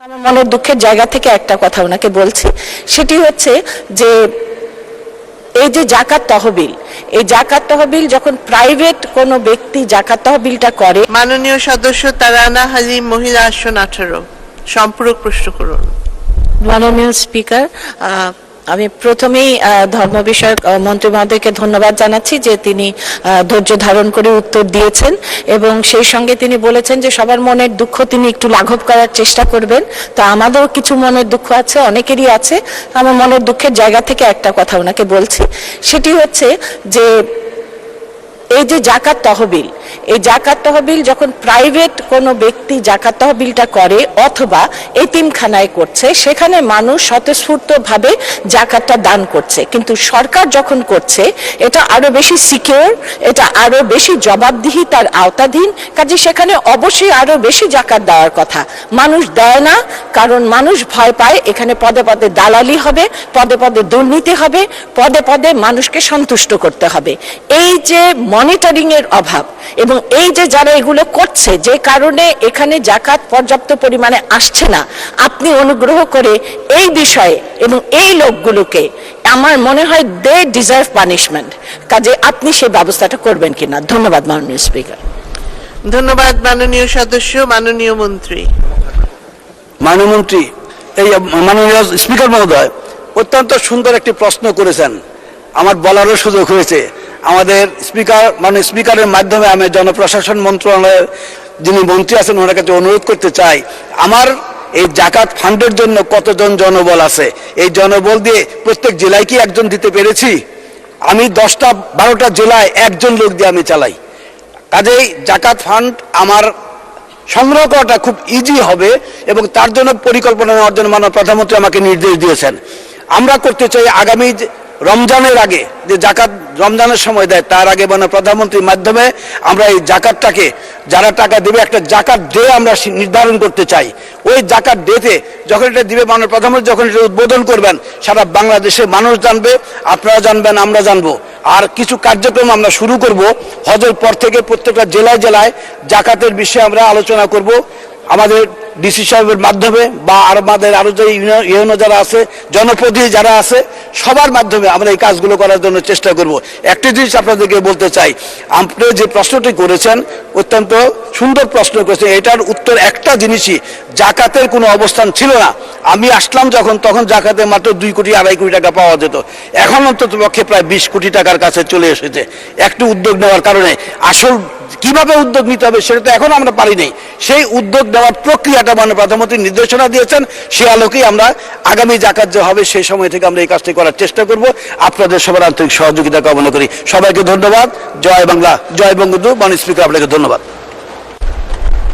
আমার মনের দুঃখের জায়গা থেকে একটা কথা ওনাকে বলছি। সেটি হচ্ছে যে এই যে জাকাত তহবিল এই জাকাত তহবিল যখন প্রাইভেট কোনো ব্যক্তি জাকাত তহবিলটা করে মাননীয় সদস্য তারানা হাজি মহিলা আসন আঠারো সম্পূরক প্রশ্ন করুন। মাননীয় স্পিকার আহ, আমি প্রথমেই ধর্ম বিষয়ক মন্ত্রী মহোদয়কে ধন্যবাদ জানাচ্ছি যে তিনি ধৈর্য ধারণ করে উত্তর দিয়েছেন এবং সেই সঙ্গে তিনি বলেছেন যে সবার মনের দুঃখ তিনি একটু লাঘব করার চেষ্টা করবেন। তো আমাদেরও কিছু মনের দুঃখ আছে, অনেকেরই আছে। আমার মনের দুঃখের জায়গা থেকে একটা কথা ওনাকে বলছি। সেটি হচ্ছে যে, এই যে জাকাত তহবিল এই জাকাত তহবিল যখন প্রাইভেট কোনো ব্যক্তি জাকাত তহবিলটা করে অথবা এতিমখানায় করছে, সেখানে মানুষ স্বতঃস্ফূর্তভাবে জাকাতটা দান করছে। কিন্তু সরকার যখন করছে, এটা আরও বেশি সিকিউর এটা আরও বেশি জবাবদিহিতার আওতাধীন, কাজে সেখানে অবশ্যই আরও বেশি জাকাত দেওয়ার কথা। মানুষ দেয় না, কারণ মানুষ ভয় পায়, এখানে পদে পদে দালালি হবে, পদে পদে দুর্নীতি হবে, পদে পদে মানুষকে সন্তুষ্ট করতে হবে। এই যে মনিটরিং এর অভাব এবং এই যে যারা এগুলো করছে যে কারণে এখানে জাকাত পর্যাপ্ত পরিমাণে আসছে না আপনি অনুগ্রহ করে এই বিষয়ে এবং এই লোকগুলোকে আমার মনে হয় দে ডিজার্ভ পানিশমেন্ট কাজে আপনি সেই ব্যবস্থাটা করবেন কিনা। ধন্যবাদ মাননীয় স্পিকার ধন্যবাদ মাননীয় সদস্য মাননীয় মন্ত্রী। মানমন্ত্রী এই মাননীয় স্পিকার মহোদয় অত্যন্ত সুন্দর একটি প্রশ্ন করেছেন। আমার বলারও সুযোগ হয়েছে। আমাদের স্পিকার মানে স্পিকারের মাধ্যমে আমি জনপ্রশাসন মন্ত্রণালয়ের যিনি মন্ত্রী আছেন, ওনার কাছে অনুরোধ করতে চাই, আমার এই জাকাত ফান্ডের জন্য কতজন জনবল আছে? এই জনবল দিয়ে প্রত্যেক জেলায় কি একজন দিতে পেরেছি? আমি দশটা, বারোটা জেলায় একজন লোক দিয়ে আমি চালাই। কাজেই জাকাত ফান্ড আমার সংগ্রহ করাটা খুব ইজি হবে এবং তার জন্য পরিকল্পনা নেওয়ার জন্য মাননীয় প্রধানমন্ত্রী আমাকে নির্দেশ দিয়েছেন। আমরা করতে চাই আগামী রমজানের আগে, যে জাকাত রমজানের সময় দেয়, তার আগে মানে প্রধানমন্ত্রীর মাধ্যমে আমরা এই জাকাতটাকে, যারা টাকা দেবে, একটা জাকাত ডে আমরা নির্ধারণ করতে চাই। ওই জাকাত ডেতে যখন এটা দিবে মাননীয় প্রধানমন্ত্রী, যখন এটা উদ্বোধন করবেন, সারা বাংলাদেশের মানুষ জানবে আপনারা জানবেন, আমরা জানব। আর কিছু কার্যক্রম আমরা শুরু করব, হজের পর থেকে প্রত্যেকটা জেলায় জেলায় জাকাতের বিষয়ে আমরা আলোচনা করব। আমাদের ডিসি সাহেবের মাধ্যমে বা আর আমাদের আরও যে ইউনিয়ন যারা আছে, জনপ্রতিনিধি যারা আছে, সবার মাধ্যমে আমরা এই কাজগুলো করার জন্য চেষ্টা করব। একটি জিনিস আপনাদেরকে বলতে চাই, আপনি যে প্রশ্নটি করেছেন, অত্যন্ত সুন্দর প্রশ্ন করেছেন, এটার উত্তর একটা জিনিসই, জাকাতের কোনো অবস্থান ছিল না। আমি আসলাম যখন, তখন জাকাতে মাত্র দুই কোটি আড়াই কোটি টাকা পাওয়া যেত। এখন অন্তত পক্ষে প্রায় বিশ কোটি টাকার কাছে চলে এসেছে। একটু উদ্যোগ নেওয়ার কারণে, আসল কীভাবে উদ্যোগ নিতে হবে সেটা তো এখন আমরা পারি নাই। সেই উদ্যোগ দেওয়ার প্রক্রিয়াটা মানে প্রধানমন্ত্রী নির্দেশনা দিয়েছেন, সে আলোকেই আমরা আগামী জাকাত যে হবে সেই সময় থেকে আমরা এই কাজটি করার চেষ্টা করব। আপনাদের সবার আন্তরিক সহযোগিতা কামনা করি। সবাইকে ধন্যবাদ। জয় বাংলা। জয় বঙ্গবন্ধু। মানে স্পিকার, আপনাকে ধন্যবাদ।